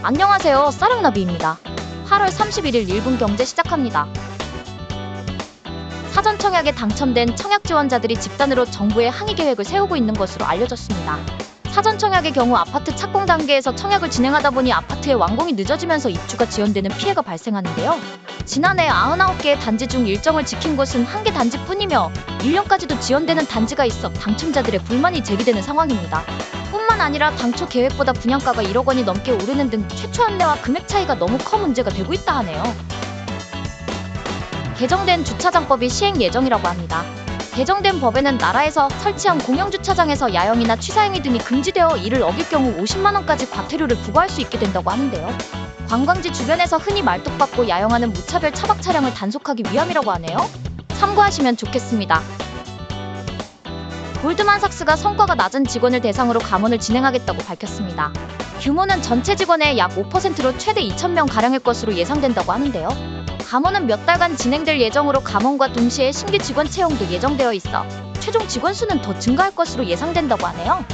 안녕하세요. 사랑나비입니다. 8월 31일 1분 경제 시작합니다. 사전 청약에 당첨된 청약 지원자들이 집단으로 정부에 항의 계획을 세우고 있는 것으로 알려졌습니다. 사전 청약의 경우 아파트 착공 단계에서 청약을 진행하다 보니 아파트의 완공이 늦어지면서 입주가 지연되는 피해가 발생하는데요. 지난해 99개의 단지 중 일정을 지킨 곳은 한 개 단지뿐이며 1년까지도 지연되는 단지가 있어 당첨자들의 불만이 제기되는 상황입니다. 뿐만 아니라 당초 계획보다 분양가가 1억 원이 넘게 오르는 등 최초 안내와 금액 차이가 너무 커 문제가 되고 있다 하네요. 개정된 주차장법이 시행 예정이라고 합니다. 개정된 법에는 나라에서 설치한 공영주차장에서 야영이나 취사행위 등이 금지되어 이를 어길 경우 50만 원까지 과태료를 부과할 수 있게 된다고 하는데요. 관광지 주변에서 흔히 말뚝박고 야영하는 무차별 차박 차량을 단속하기 위함이라고 하네요. 참고하시면 좋겠습니다. 골드만삭스가 성과가 낮은 직원을 대상으로 감원을 진행하겠다고 밝혔습니다. 규모는 전체 직원의 약 5%로 최대 2,000명 가량일 것으로 예상된다고 하는데요. 감원은 몇 달간 진행될 예정으로 감원과 동시에 신규 직원 채용도 예정되어 있어 최종 직원 수는 더 증가할 것으로 예상된다고 하네요.